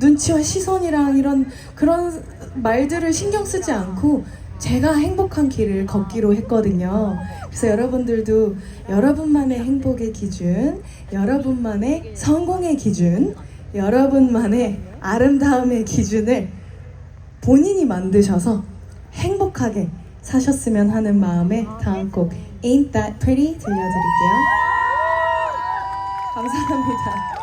눈치와 시선이랑 이런 그런 말들을 신경 쓰지 않고 제가 행복한 길을 걷기로 했거든요. 그래서 여러분들도 여러분만의 행복의 기준, 여러분만의 성공의 기준, 여러분만의 아름다움의 기준을 본인이 만드셔서 행복하게 사셨으면 하는 마음에 다음 곡 Ain't That Pretty 들려드릴게요. 감사합니다.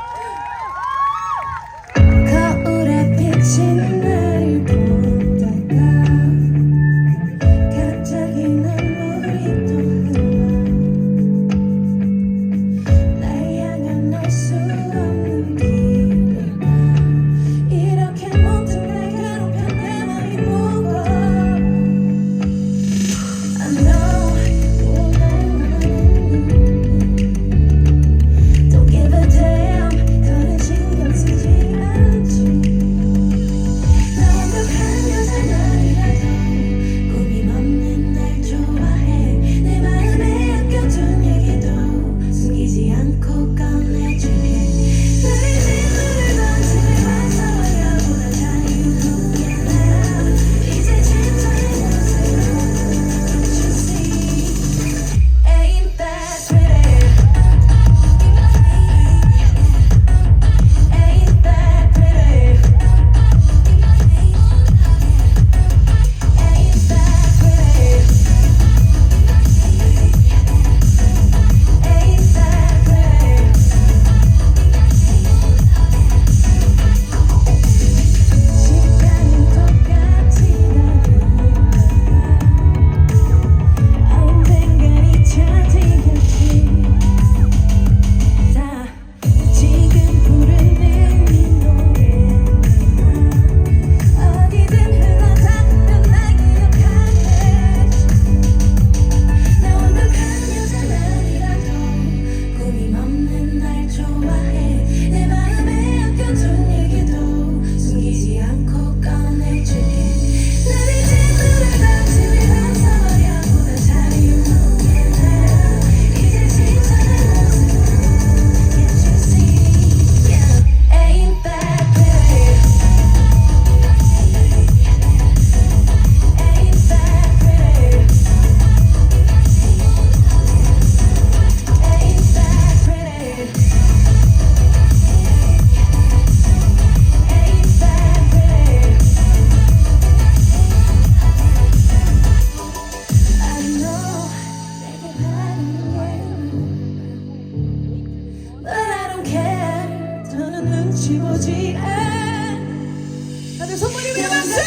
다들 손머리에 박수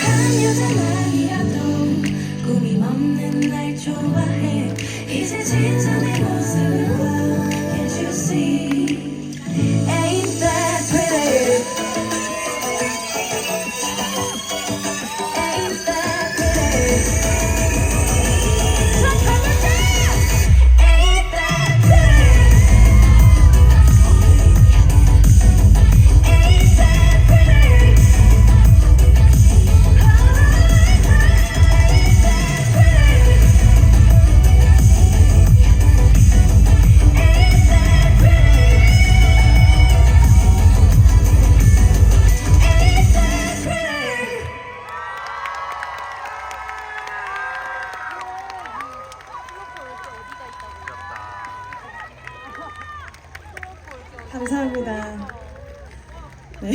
꿈이 없는 날 좋아해. 이제 진짜 내 모습은 감사합니다. 네.